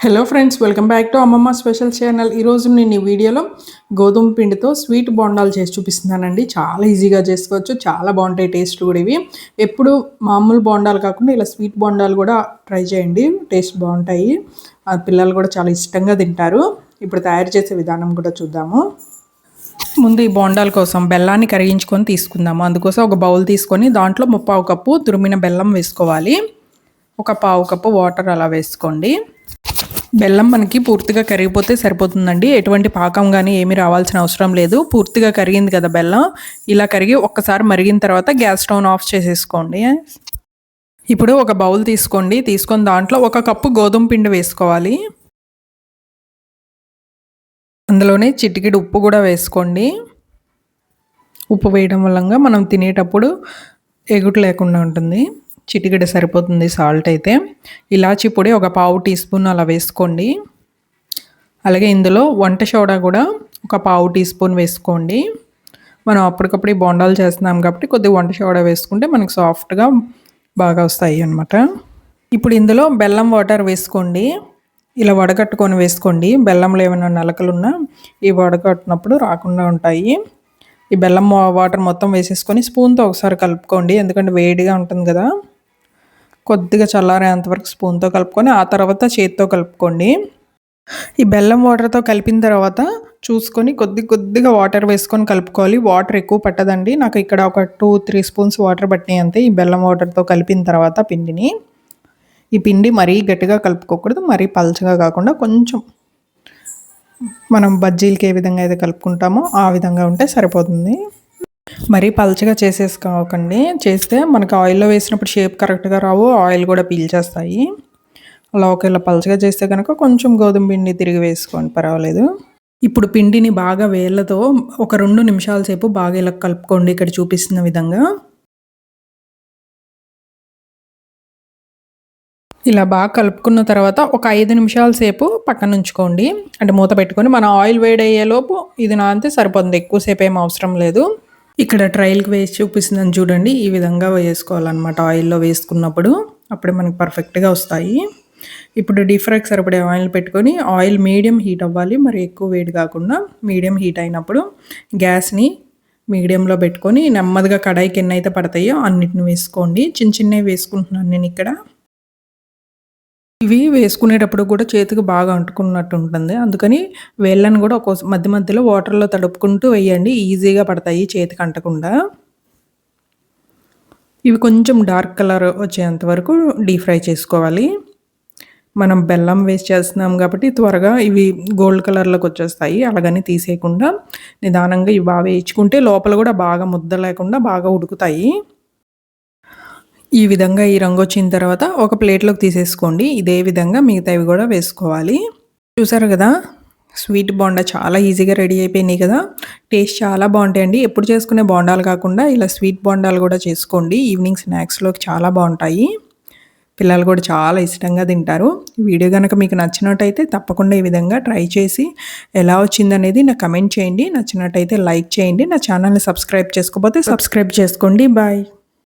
Hello friends welcome back to Ammamma special channel ఈరోజు నేను ఈ వీడియోలో గోధుమ పిండితో స్వీట్ బోండాలు చేసి చూపిస్తున్నానండి. చాలా ఈజీగా చేసుకోవచ్చు. చాలా బాగుంటాయి టేస్ట్ కూడా ఇవి. ఎప్పుడు మామూలు బోండాలు కాకుండా ఇలా స్వీట్ బోండాలు కూడా ట్రై చేయండి. టేస్ట్ బాగుంటాయి. ఆ పిల్లలు కూడా చాలా ఇష్టంగా తింటారు. ఇప్పుడు తయారు చేసే విధానం కూడా చూద్దాము. ముందు ఈ బోండాల కోసం బెల్లాన్ని కరిగించుకొని తీసుకుందాము. అందుకోసం ఒక బౌల్ తీసుకొని దాంట్లో ముప్పావు కప్పు తురిమిన బెల్లం వేసుకోవాలి. ఒక పావు కప్పు వాటర్ అలా వేసుకోండి. బెల్లం మనకి పూర్తిగా కరిగిపోతే సరిపోతుందండి. ఎటువంటి పాకం కానీ ఏమీ రావాల్సిన అవసరం లేదు. పూర్తిగా కరిగింది కదా బెల్లం. ఇలా కరిగి ఒక్కసారి మరిగిన తర్వాత గ్యాస్ స్టవ్ ఆఫ్ చేసేసుకోండి. ఇప్పుడు ఒక బౌల్ తీసుకోండి. తీసుకొని దాంట్లో ఒక కప్పు గోధుమ పిండి వేసుకోవాలి. అందులోనే చిటికిడి ఉప్పు కూడా వేసుకోండి. ఉప్పు వేయడం వల్ల మనం తినేటప్పుడు ఎగుటు లేకుండా ఉంటుంది. చిటికెడ సరిపోతుంది సాల్ట్ అయితే. ఇలాచి పొడి ఒక పావు టీ స్పూన్ అలా వేసుకోండి. అలాగే ఇందులో వంట సోడా కూడా ఒక పావు టీ స్పూన్ వేసుకోండి. మనం అప్పటికప్పుడు బొండాలు చేస్తున్నాం కాబట్టి కొద్దిగా వంట సోడా వేసుకుంటే మనకు సాఫ్ట్గా బాగా వస్తాయి అన్నమాట. ఇప్పుడు ఇందులో బెల్లం వాటర్ వేసుకోండి. ఇలా వడగట్టుకొని వేసుకోండి. బెల్లంలో ఏమైనా నలకలున్నా ఈ వడగట్టినప్పుడు రాకుండా ఉంటాయి. ఈ బెల్లం వాటర్ మొత్తం వేసేసుకొని స్పూన్తో ఒకసారి కలుపుకోండి. ఎందుకంటే వేడిగా ఉంటుంది కదా. కొద్దిగా చల్లారేంత వరకు స్పూన్తో కలుపుకొని ఆ తర్వాత చేతితో కలుపుకోండి. ఈ బెల్లం వాటర్తో కలిపిన తర్వాత చూసుకొని కొద్ది కొద్దిగా వాటర్ వేసుకొని కలుపుకోవాలి. వాటర్ ఎక్కువ పట్టదండి. నాకు ఇక్కడ ఒక టూ త్రీ స్పూన్స్ వాటర్ పట్టినాయి అంతే. ఈ బెల్లం వాటర్తో కలిపిన తర్వాత పిండిని. ఈ పిండి మరీ గట్టిగా కలుపుకోకూడదు. మరీ పల్చగా కాకుండా కొంచెం మనం బజ్జీలకి ఏ విధంగా అయితే కలుపుకుంటామో ఆ విధంగా ఉంటే సరిపోతుంది. మరీ పలచగా చేసేసుకోకండి. చేస్తే మనకు ఆయిల్లో వేసినప్పుడు షేప్ కరెక్ట్గా రావు ఆయిల్ కూడా పీల్చేస్తాయి అలా ఒకవేళ పలచగా చేస్తే కనుక కొంచెం గోధుమ పిండి తిరిగి వేసుకోండి పర్వాలేదు. ఇప్పుడు పిండిని బాగా వేళ్ళతో ఒక రెండు నిమిషాల సేపు బాగా ఇలా కలుపుకోండి ఇక్కడ చూపిస్తున్న విధంగా. ఇలా బాగా కలుపుకున్న తర్వాత ఒక ఐదు నిమిషాల సేపు పక్కన ఉంచుకోండి. అంటే మూత పెట్టుకొని మన ఆయిల్ వేడయ్యేలోపు ఇది నా అంతే సరిపోతుంది ఎక్కువసేపు ఏం అవసరం లేదు. ఇక్కడ ట్రయల్కి వేసి చూపిస్తుందని చూడండి. ఈ విధంగా వేసుకోవాలన్నమాట. ఆయిల్లో వేసుకున్నప్పుడు అప్పుడే మనకి పర్ఫెక్ట్గా వస్తాయి. ఇప్పుడు డీప్ ఫ్రైకి సరిపడే ఆయిల్ పెట్టుకొని ఆయిల్ మీడియం హీట్ అవ్వాలి. మరి ఎక్కువ వేడి కాకుండా మీడియం హీట్ అయినప్పుడు గ్యాస్ని మీడియంలో పెట్టుకొని నెమ్మదిగా కడాయికి ఎన్నైతే పడతాయో అన్నిటిని వేసుకోండి. చిన్న చిన్నవి వేసుకుంటున్నాను నేను ఇక్కడ. ఇవి వేసుకునేటప్పుడు కూడా చేతికి బాగా అంటుకున్నట్టు ఉంటుంది. అందుకని వేళ్ళను కూడా ఒక మధ్య మధ్యలో వాటర్లో తడుపుకుంటూ వేయండి. ఈజీగా పడతాయి చేతికి అంటకుండా. ఇవి కొంచెం డార్క్ కలర్ వచ్చేంత వరకు డీప్ ఫ్రై చేసుకోవాలి. మనం బెల్లం వేస్ట్ చేస్తున్నాం కాబట్టి త్వరగా ఇవి గోల్డ్ కలర్లోకి వచ్చేస్తాయి. అలాగని తీసేయకుండా నిదానంగా ఇవి బాగా వేయించుకుంటే లోపల కూడా బాగా ముద్ద లేకుండా బాగా ఉడుకుతాయి. ఈ విధంగా ఈ రంగు వచ్చిన తర్వాత ఒక ప్లేట్లోకి తీసేసుకోండి. ఇదే విధంగా మిగతావి కూడా వేసుకోవాలి. చూసారు కదా? స్వీట్ బోండా చాలా ఈజీగా రెడీ అయిపోయినాయి కదా? టేస్ట్ చాలా బాగుంటాయండి. ఎప్పుడు చేసుకునే బోండాలు కాకుండా ఇలా స్వీట్ బోండాలు కూడా చేసుకోండి. ఈవినింగ్ స్నాక్స్లోకి చాలా బాగుంటాయి. పిల్లలు కూడా చాలా ఇష్టంగా తింటారు. వీడియో కనుక మీకు నచ్చినట్టయితే తప్పకుండా ఈ విధంగా ట్రై చేసి ఎలా వచ్చిందనేది నాకు కమెంట్ చేయండి. నచ్చినట్టయితే లైక్ చేయండి. నా ఛానల్ని సబ్స్క్రైబ్ చేసుకోకపోతే సబ్స్క్రైబ్ చేసుకోండి. బాయ్.